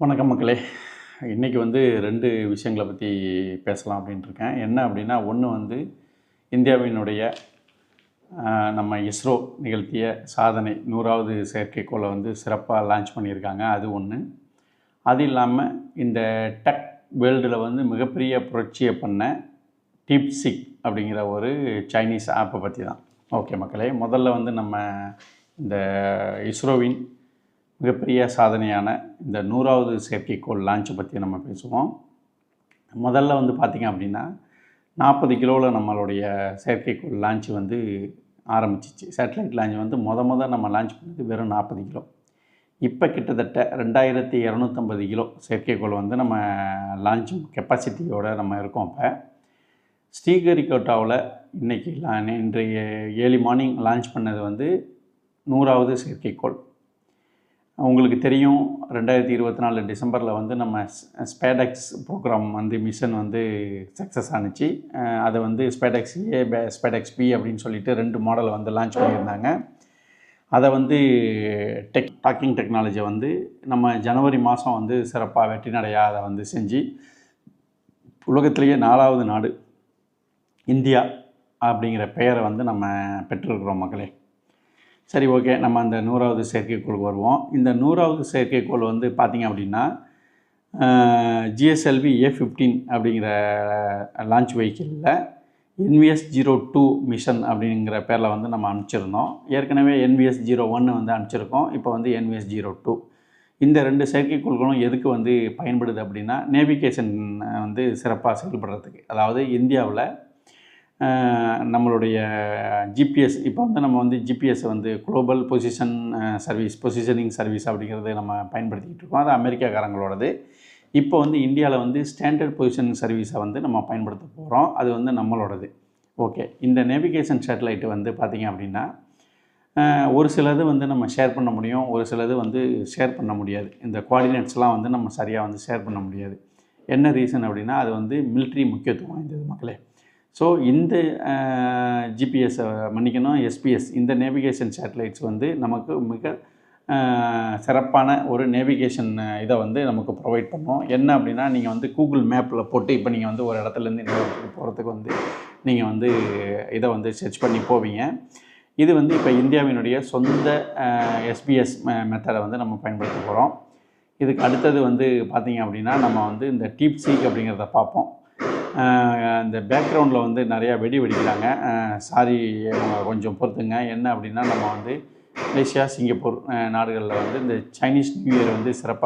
வணக்கம் மக்களே. இன்றைக்கி வந்து ரெண்டு விஷயங்களை பற்றி பேசலாம் அப்படின்ட்டு இருக்கேன் என்ன அப்படின்னா ஒன்று வந்து இந்தியாவினுடைய நம்ம இஸ்ரோ நிகழ்த்திய சாதனை நூறாவது செயற்கைக்கோளை வந்து சிறப்பாக லான்ச் பண்ணியிருக்காங்க. அது ஒன்று அது இல்லாமல் இந்த டெக் வேர்ல்டில் வந்து மிகப்பெரிய புரட்சியை பண்ண டிப்சிக் அப்படிங்கிற ஒரு சைனீஸ் ஆப்பை பற்றி தான் ஓகே மக்களே முதல்ல வந்து நம்ம இந்த இஸ்ரோவின் மிகப்பெரிய சாதனையான இந்த நூறாவது செயற்கைக்கோள் லான்ச்சை பற்றி நம்ம பேசுவோம். முதல்ல வந்து பார்த்திங்க அப்படின்னா நாற்பது கிலோவில் நம்மளுடைய செயற்கைக்கோள் லான்ச் வந்து ஆரம்பிச்சிச்சு. சேட்டலைட் லான்ச் வந்து மொத மொத நம்ம லான்ச் பண்ணது வெறும் நாற்பது கிலோ. இப்போ கிட்டத்தட்ட ரெண்டாயிரத்தி இரநூத்தம்பது கிலோ செயற்கைக்கோள் வந்து நம்ம லான்ச் கெப்பாசிட்டியோடு நம்ம இருக்கோம் இப்போ ஸ்ரீஹரிகோட்டாவில் இன்றைக்கி இன்றைய ஏர்லி மார்னிங் லான்ச் பண்ணது வந்து நூறாவது செயற்கைக்கோள் உங்களுக்கு தெரியும் ரெண்டாயிரத்தி இருபத்தி நாலு டிசம்பரில் வந்து நம்ம ஸ்பேடெக்ஸ் ப்ரோக்ராம் வந்து மிஷன் வந்து சக்ஸஸ் ஆணுச்சு அதை வந்து ஸ்பேடெக்ஸ் ஏ ஸ்பேடெக்ஸ் பி அப்படின்னு சொல்லிட்டு ரெண்டு மாடலை வந்து லான்ச் பண்ணியிருந்தாங்க. அதை வந்து டெக் டாக்கிங் டெக்னாலஜியை வந்து நம்ம ஜனவரி மாதம் வந்து சிறப்பாக வெற்றி நடையாக அதை வந்து செஞ்சு உலகத்திலேயே நாலாவது நாடு இந்தியா அப்படிங்கிற பெயரை வந்து நம்ம பெற்றிருக்கிறோம் மக்களே. சரி ஓகே. நம்ம அந்த நூறாவது செயற்கைக்கோளுக்கு வருவோம். இந்த நூறாவது செயற்கைக்கோள் வந்து பார்த்திங்க அப்படின்னா ஜிஎஸ்எல்வி ஏ ஃபிஃப்டீன் அப்படிங்கிற லான்ச் வெஹிக்கிளில் என்விஎஸ் ஜீரோ டூ மிஷன் அப்படிங்கிற பேரில் வந்து நம்ம அனுப்பிச்சிருந்தோம். ஏற்கனவே என்விஎஸ் ஜீரோ ஒன்று வந்து அனுப்பிச்சிருக்கோம். இப்போ வந்து என்விஎஸ் ஜீரோ டூ இந்த ரெண்டு செயற்கைக்கோள்களும் எதுக்கு வந்து பயன்படுது அப்படின்னா நேவிகேஷன் வந்து சிறப்பாக செயல்படுறதுக்கு. அதாவது இந்தியாவில் நம்மளுடைய ஜிபிஎஸ் இப்போ வந்து நம்ம வந்து ஜிபிஎஸ் வந்து global position service positioning service அப்படிங்கிறது நம்ம பயன்படுத்திக்கிட்டு இருக்கோம். அது அமெரிக்காக்காரங்களோடது. இப்போ வந்து இந்தியாவில் வந்து ஸ்டாண்டர்ட் பொசிஷனிங் சர்வீஸை வந்து நம்ம பயன்படுத்த போகிறோம் அது வந்து நம்மளோடது. ஓகே. இந்த நேவிகேஷன் சேட்டலைட்டு வந்து பார்த்திங்க அப்படின்னா ஒரு சிலது வந்து நம்ம ஷேர் பண்ண முடியும். ஒரு சிலது வந்து ஷேர் பண்ண முடியாது. இந்த கோஆர்டினேட்ஸ்லாம் வந்து நம்ம சரியாக வந்து ஷேர் பண்ண முடியாது. என்ன ரீசன் அப்படின்னா அது வந்து மிலிட்ரி முக்கியத்துவம் வாய்ந்தது மக்களே. ஸோ இந்த ஜிபிஎஸ் மன்னிக்கணும் எஸ்பிஎஸ் இந்த நேவிகேஷன் சேட்டலைட்ஸ் வந்து நமக்கு மிக சிறப்பான ஒரு நேவிகேஷன் இதை வந்து நமக்கு ப்ரொவைட் பண்ணும். என்ன அப்படின்னா நீங்கள் வந்து கூகுள் மேப்பில் போட்டு இப்போ நீங்கள் வந்து ஒரு இடத்துலேருந்து இன்னொரு இடத்துக்கு போகிறதுக்கு வந்து நீங்கள் வந்து இதை வந்து சர்ச் பண்ணி போவீங்க. இது வந்து இப்போ இந்தியாவினுடைய சொந்த எஸ்பிஎஸ் மெத்தடை வந்து நம்ம பயன்படுத்த போகிறோம் இதுக்கு அடுத்தது வந்து பார்த்திங்க அப்படின்னா நம்ம வந்து இந்த டீப் சீக் அப்படிங்கிறத பார்ப்போம். இந்த பேக்ரவுண்டில் வந்து நிறையா வெடி வெடிக்கிறாங்க. சாரி கொஞ்சம் பொறுத்துங்க. என்ன அப்படின்னா நம்ம வந்து மலேசியா சிங்கப்பூர் நாடுகளில் வந்து இந்த சைனீஸ் நியூ இயர் வந்து சிறப்பாக